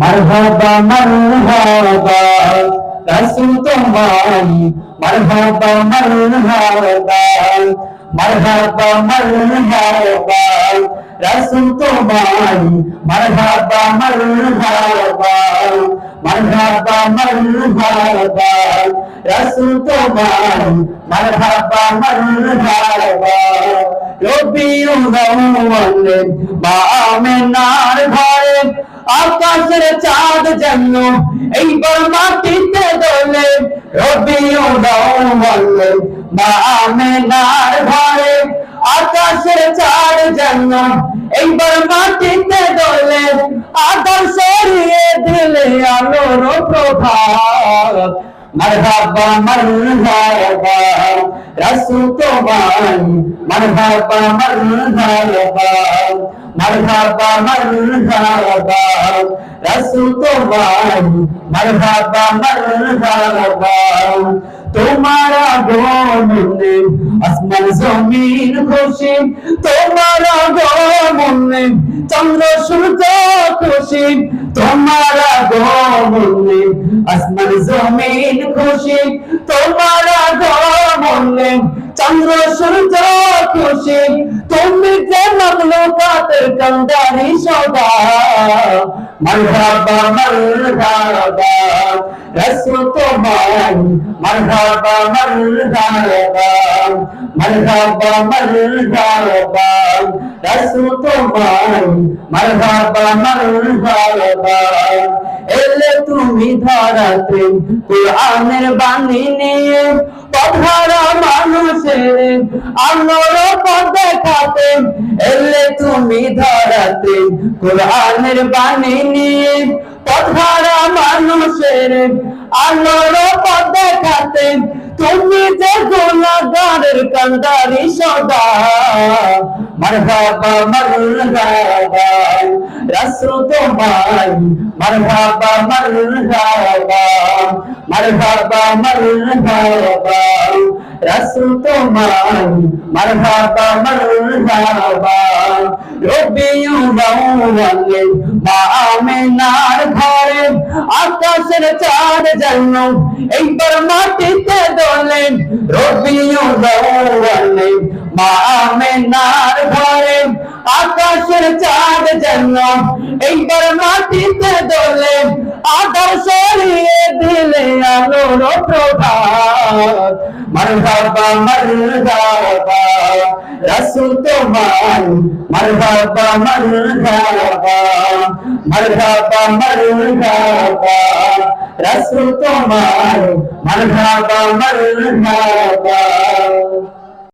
মারহাবা মারহাবা, রাসূল তোমার মারহাবা মারহাবা মারহাবা মারহাবা, রাসূল তোমার মারহাবা মারহাবা মারহাবা মারহাবা, রাসূল তোমার মারহাবা মারহাবা, রবিউল আউয়াল মা আমিনার ঘরে আকাশের চাঁদ যেন এইবার মাটিতে দোলে। রবি মা আমিনার ঘরে। আকাশের চাঁদ যেন এইবার মাটিতে দোলে। আদর সরিয়ে দিলে আলোর প্রভাত। মারহাবা মারহাবা, রাসূল তোমার মারহাবা মারহাবা মারহাবা মারহাবা, রাসূল তোমার মারহাবা মারহাবা। তোমার আগমনে আসমান জমিন খুশি। তোমার আগমনে চন্দ্র সূর্য খুশি। তোমার আগমনে খুশি, তোমার আগমনে চন্দ্র সূর্য খুশি। তুমি যে মখলুকাতের কান্দারি সদা। মারহাবা মারহাবা, রাসূল তোমার মারহাবা মারহাবা মারহাবা মারহাবা, রাসূল তোমার মারহাবা মারহাবা। এলে তুমি ধরাতে কোরআনের বাণী নিয়ে পথারা মানুষের আলোর পথ দেখাতে এলে তুমি ধরাতে কোরআনের বাণী নিয়ে পথারা মানুষের আলোর পথ দেখাতে তুমি যে গোলাগারের কান্দারি সদা মারহাবা মারহাবা রাসূল তোমার মারহাবা মারহাবা মারহাবা মারহাবা রাসূল তোমার মারহাবা মারহাবা রবিউল আউয়াল মা আমিনার ঘরে আকাশের চাঁদ যেন এইবার মাটিতে দোলে রবিউল আউয়াল মা আকাশের চাঁদ যেন এইবার মাটিতে দোলে আদর সরিয়ে দিলে আলোর প্রভাত। মারহাবা মারহাবা রাসূল তোমার মারহাবা মারহাবা মারহাবা মারহাবা রাসূল তোমার মারহাবা মারহাবা